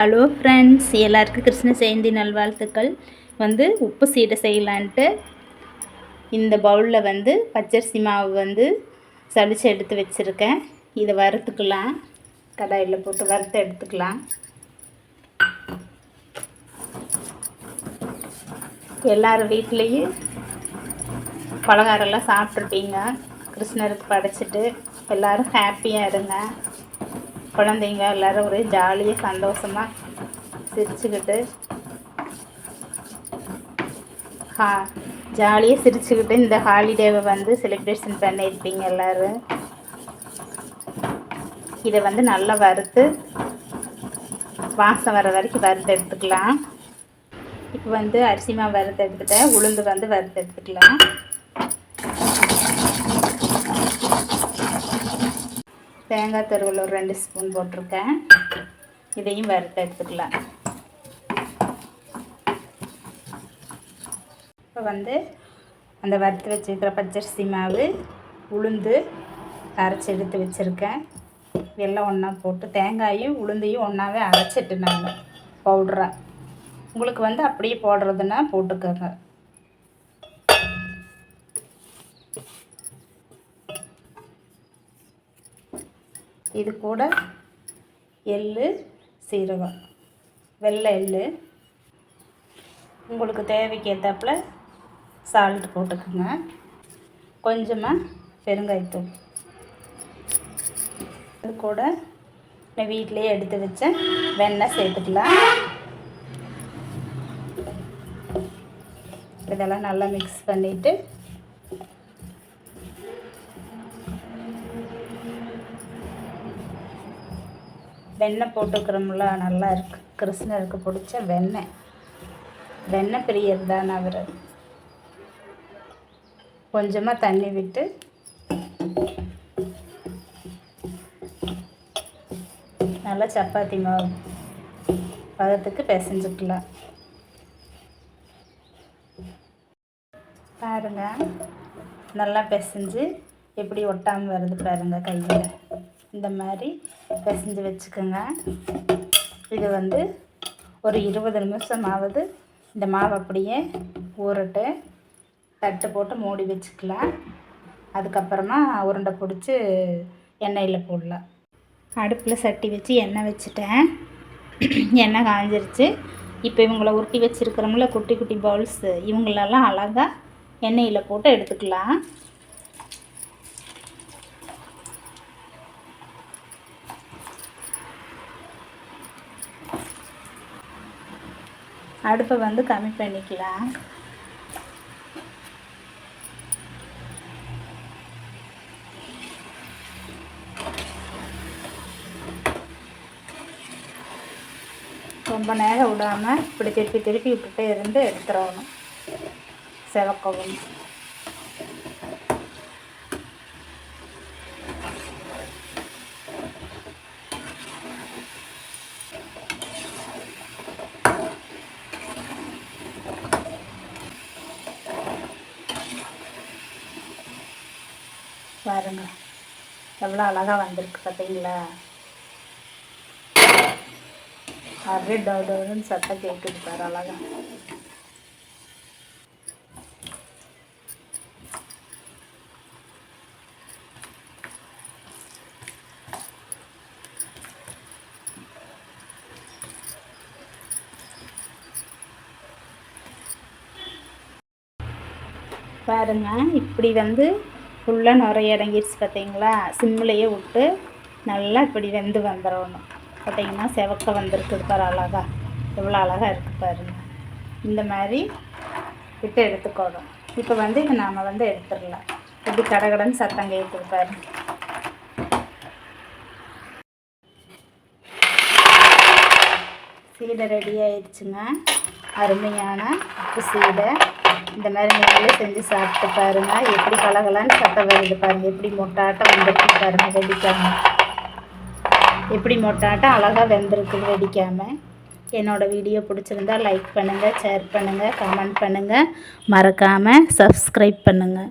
Hello friends எல்லாருக்கும் கிருஷ்ண ஜெயந்தி நல்வாழ்த்துக்கள். வந்து உப்பு சீடை செய்யலான்ட்டு இந்த பவுலில் வந்து பச்சரிசி மாவு வந்து சளிச்சு எடுத்து வச்சுருக்கேன். இதை வறுத்துக்கலாம். கடாயில் போட்டு வறுத்து எடுத்துக்கலாம். எல்லார் வீட்லேயும் பலகாரம்லாம் சாப்பிட்ருப்பீங்க கிருஷ்ணருக்கு படைச்சிட்டு எல்லோரும் ஹாப்பியாக இருங்க. குழந்தைங்க எல்லோரும் ஒரே ஜாலியாக சந்தோஷமாக சிரிச்சுக்கிட்டு ஹா ஜாலியாக சிரிச்சுக்கிட்டு இந்த ஹாலிடேவை வந்து செலிப்ரேஷன் பண்ணியிருப்பீங்க எல்லோரும். இதை வந்து நல்லா வறுத்து வாசம் வர வரைக்கும் வறுத்து எடுத்துக்கலாம். இப்போ வந்து அரிசி மாவு வறுத்து எடுத்துட்டேன். உளுந்து வந்து வறுத்து எடுத்துக்கலாம். தேங்காய் தருவல் ஒரு ரெண்டு ஸ்பூன் போட்டிருக்கேன். இதையும் வறுத்து எடுத்துக்கலாம். இப்போ வந்து அந்த வறுத்து வச்சுருக்கிற பச்சரிசி மாவு உளுந்து அரைச்சி எடுத்து வச்சுருக்கேன். எல்லாம் ஒன்றா போட்டு தேங்காயும் உளுந்தையும் ஒன்றாவே அரைச்சிட்டு நாங்கள் பவுட்ராக உங்களுக்கு வந்து அப்படியே போடுறதுன்னா போட்டுக்கோங்க. இது கூட எள் சீரகம். வெள்ளை எள்ளு. உங்களுக்கு தேவைக்கு ஏற்றாப்புல சால்ட் போட்டுக்கோங்க. கொஞ்சமாக பெருங்காயத்தூள். இது கூட நான் வீட்டிலையே எடுத்து வச்சேன் வெண்ணெய் சேர்த்துக்கலாம். இதெல்லாம் நல்லா மிக்ஸ் பண்ணிவிட்டு வெண்ணெய் போட்டுக்கிறோம்ல நல்லா இருக்கு. கிருஷ்ணருக்கு பிடிச்ச வெண்ணெய் வெண்ணெய் பிரியர் தான் அவர். கொஞ்சமாக தண்ணி விட்டு நல்லா சப்பாத்தி மாவு பதத்துக்கு பிசைஞ்சுக்கலாம். பாருங்கள் நல்லா பிசைஞ்சு எப்படி ஒட்டாமல் வருது பாருங்கள் கையில். இந்த மாதிரி பிசைஞ்சு வச்சுக்கோங்க. இது வந்து ஒரு இருபது நிமிஷமாவது இந்த மாவு அப்படியே ஊறட்டு தட்டு போட்டு மூடி வச்சுக்கலாம். அதுக்கப்புறமா உருண்டை பிடிச்சி எண்ணெயில் போடலாம். அடுப்பில் சட்டி வச்சு எண்ணெய் வச்சுட்டேன். எண்ணெய் காஞ்சிருச்சு. இப்போ இவங்கள உருட்டி வச்சுருக்கிறோம்ல குட்டி குட்டி பவுல்ஸு இவங்களெல்லாம் அழகாக எண்ணெயில் போட்டு எடுத்துக்கலாம். அடுப்பை வந்து கம்மி பண்ணிக்கலாம். ரொம்ப நேரம் விடாமல் இப்படி திருப்பி திருப்பி விட்டுட்டே இருந்து எடுத்துடணும். செவக்கவும். பாருங்க. எவ்வளோ அழகாக வந்திருக்கு பார்த்தீங்களா அப்படியே டவு டவுன்னு சத்தம் கேட்குது பாரு அழகா. பாருங்க இப்படி வந்து ஃபுல்லாக நிறைய இறங்கிடுச்சு பார்த்தீங்களா? சிம்மிலையே விட்டு நல்லா இப்படி வெந்து வந்துடணும். பார்த்தீங்கன்னா செவக்க வந்திருக்குது பாரு அழகா. எவ்வளோ அழகாக இருக்குது பாருங்க. இந்த மாதிரி விட்டு எடுத்துக்கணும். இப்போ வந்து இதை நாம் வந்து எடுத்துடலாம். இப்படி கடகடன்னு சத்தம் கேட்குது பாருங்க. சீடை ரெடி ஆயிடுச்சுங்க. அருமையான உப்பு சீடை. இந்த மாதிரி நீங்களே செஞ்சு சாப்பிட்டு பாருங்கள் எப்படி கலகலான்னு சத்தம் வருது பாருங்கள் எப்படி மொட்டாட்டம் வந்துருக்கு பாருங்கள் வெடிக்காமல் எப்படி மொட்டாட்டம் அழகாக வெந்திருக்குது வெடிக்காமல் என்னோடய வீடியோ பிடிச்சிருந்தா லைக் பண்ணுங்கள் ஷேர் பண்ணுங்கள் கமெண்ட் பண்ணுங்கள் மறக்காமல் சப்ஸ்கிரைப் பண்ணுங்கள்